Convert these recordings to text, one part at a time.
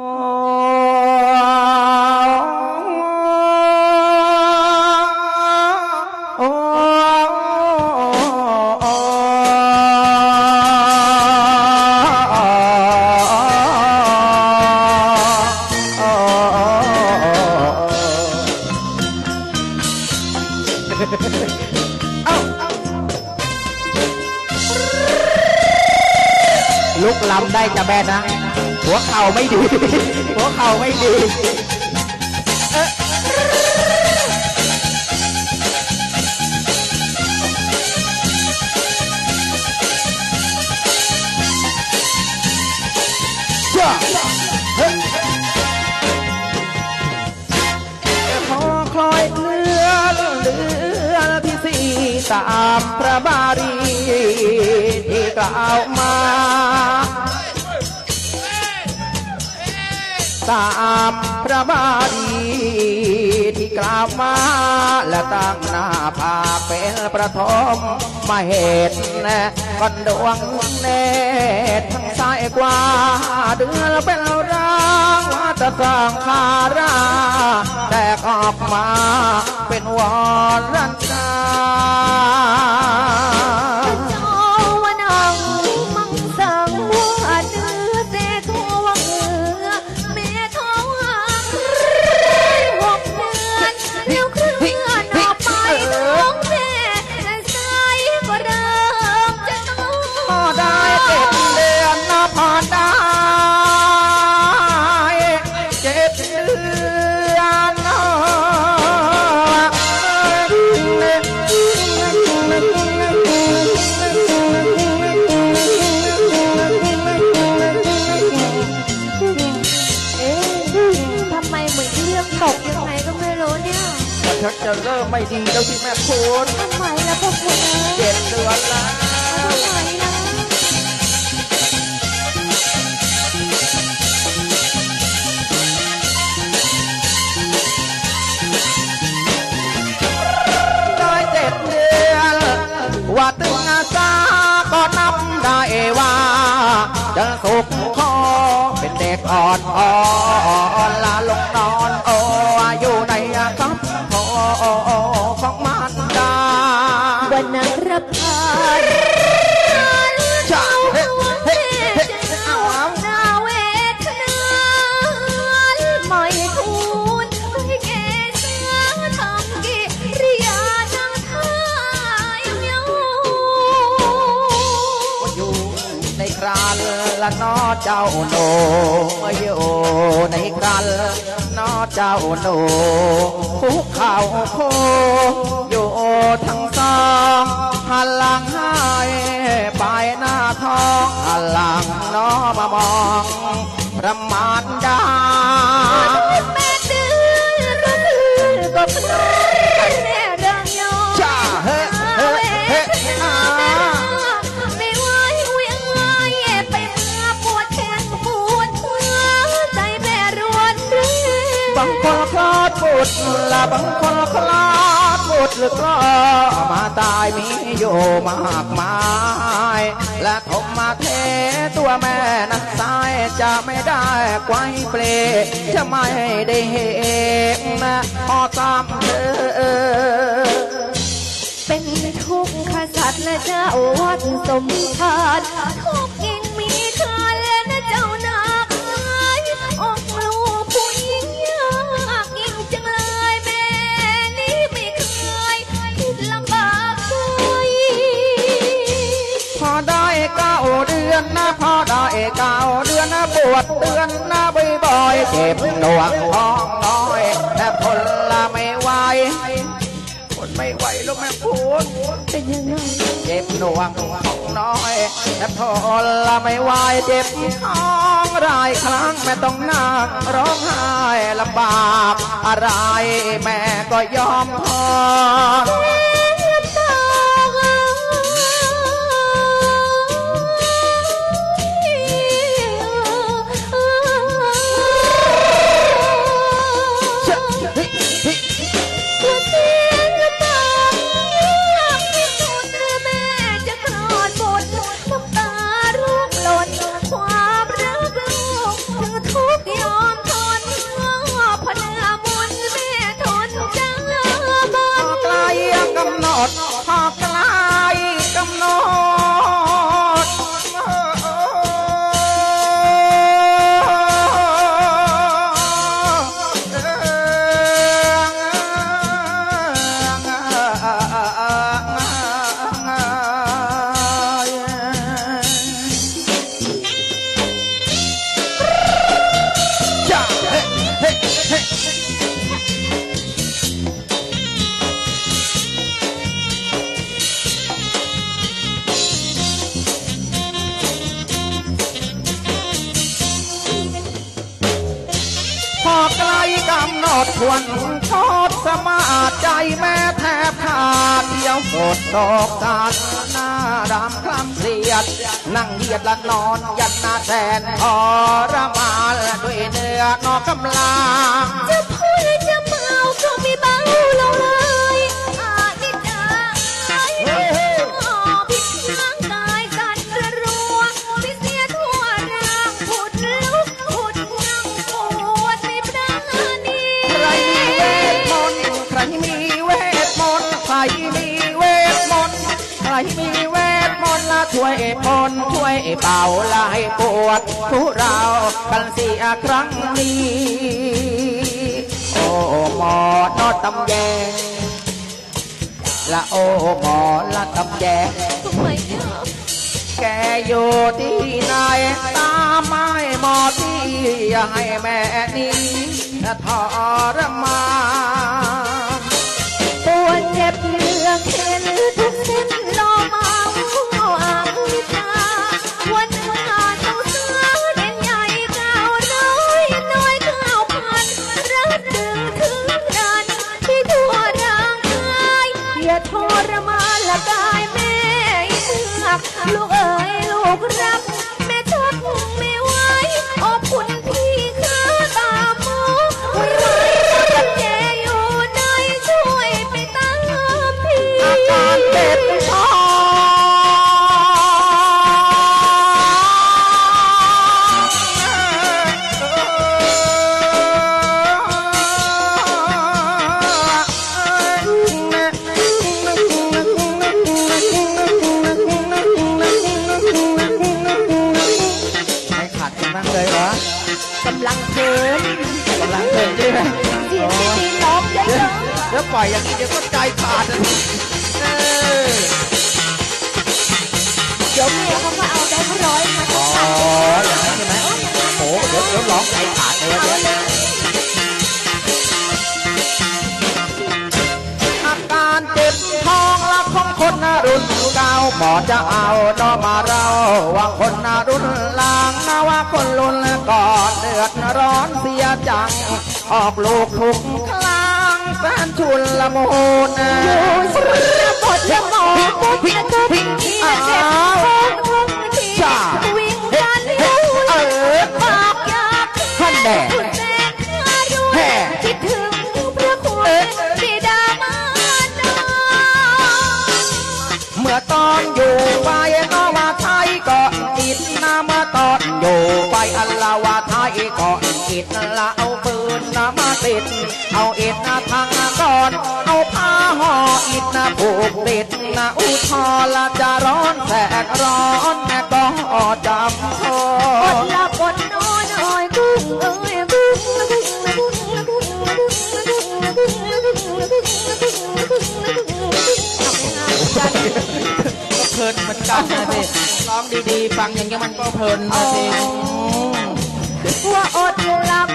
โอ้ลุกลำ หัวเข่าไม่ดี หัวเข่าไม่ดีจ้าเฮ้ยพอคลอยเลื่อนเลือนที่สี่ตามพระบารีที่กล่าวมา ตามพระบาลีที่กล่าวมาและตั้งหน้าผากเป็นประทมมาเหตุก่อนดวงเนตรทั้งซ้ายกว่า เดือนเป็นร่างว่าจะสร้างคาราแตกออกมาเป็นวรันดา เริ่มไละนอเจ้าโนมาอยู่ในครันนอเจ้าโนคุกเข่าโคอยู่ทั้งสอง หันหลังให้ไปหน้าท้องหันหลังน้อมามองพระมารดาแม่ดื้อก็คือก็พนแม่เรื่องยอจ้าเฮ้เฮ้เฮ้อาไม่ไหวเวียงไหวไปมาปวดแขนปวดหัวใจแม่รวนบางคนคลอดบุตรละบางคนคลอด บุตรก็มาตายมีอยู่มากมาย และทมมาเทตัวแม่นั้นตายจะไม่ได้ไกวเปลจะไม่ได้เห็นนะพอตามเธอเป็นทุกข์ขสัตว์และเจ้าวัดสมทานทุก เก้าเดือนปวดเดือนนะบ่อยๆเจ็บหน่วงท้องน้อยแต่ทนละไม่ไหวทนไม่ไหวลูกแม่พูดเป็นยังไงเจ็บหน่วงของน้อยแต่ทนละไม่ไหวเจ็บท้องรายครั้งแม่ต้องนั่งร้องไห้ลำบากอะไรแม่ก็ยอมทน ดทวนทอดสมาใจแม่แทบขาดเดียวกดดอกตานหน้าดำคล้ำเสียด นั่งเหยียดและนอนยันหน้าแสนทรมานด้วยเนื้อนอกกำลัง ช่วยปนช่วยเป่าลายปวดทุเรากันเสียครั้งนี้ โอ้หมอนอตำแยงละโอ้หมอละตำแย่แกอยู่ที่ไหนตาไม่หมอที่ให้แม่นี้ทรมานปวดเจ็บเหลือกเห็นทุกเส้นำลังเพลินกำลังเพลินใช่ไหมเสียงดีๆร้องเยเดี๋ยวอะเดี๋ยวปล่อยอย่างนี้เดี๋ยวก็ใจขาดเลยเออๆเดี๋ยวเมียเขามาเอาแบงค์ร้อยมาอ๋อตัดอย่างนั้นใช่ไหมโอ้โหเดี๋ยวเดี๋ยวร้องใจขาดเลยเดี๋ยวอาการเจ็บท้องละของคนนะรุ่นเก่าหมอจะเอาดอมาเราว่าคนนะรุ่นหลังนะว่าคนรุ่น ก่อนเดือดร้อนเสียจัง ออกลูกทุกครั้งแสนชุนละมุนอยู่สุดระบดละหมอมุดละทุกทีละเจ็บท้องทุกทีวิ่งกันอยู่เลยปากอยากท่านแด ไปอัลลาว่าไทยก่อิดละเอาปืนนะมาติด เอาอิดนะทางก่อน เอาผ้าห่ออิดนะผูกติดนะอุทอละจะร้อนแสกร้อนแม่ก็จำคอนหลับอดนอนเอ้ยกุ้งเอ้ย นเหมือนกันนะสิร้องดีๆ ฟังอย่างเงี้ยมันก็เพลินนะสิว่าอดหลับ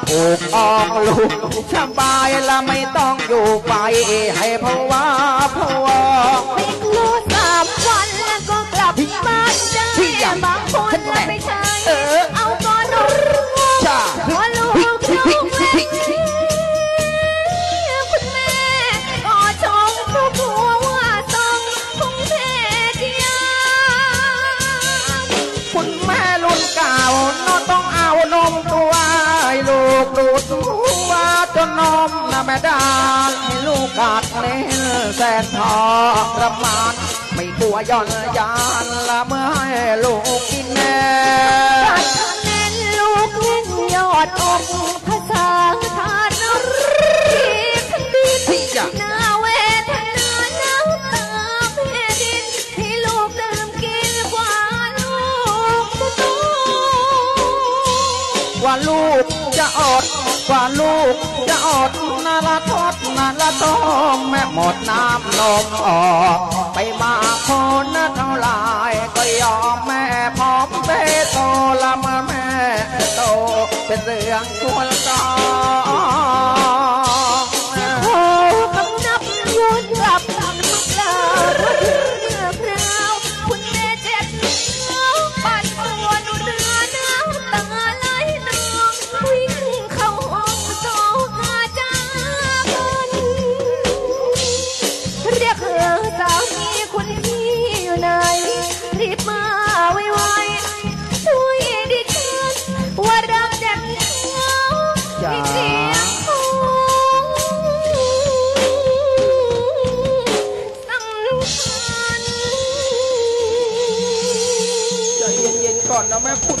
็ถูกออกลูกสบายละไม่ต้องอยู่ไป ให้ภาวะภาวะไม่กลัวสามวันแล้วก็กลับบ้านได้ที่อบางคนละไม่ใช่เออเอาก้อนนอนจ้าเพราะ กาศเล่นแสนทอประมาณ ไม่กลัวย่อนยานละเมื่อให้ลูกกินแน่แน่นลูกเล่นยอดอกพระสังทานรีพันดินนาเวทนาน้ำตาแผ่ดให้ลูกดื่มกินกว่าลูกจะโตกว่าลูกจะอดกว่าลูกจะอด ละทดนาละตองแม่หมดน้ำนมออกไปมาคนนะเท่าไรก็ยอมแม่พร้อมเบโตละมาแม่โตเป็นเรื่องควรต้อง Tá, Amanhã,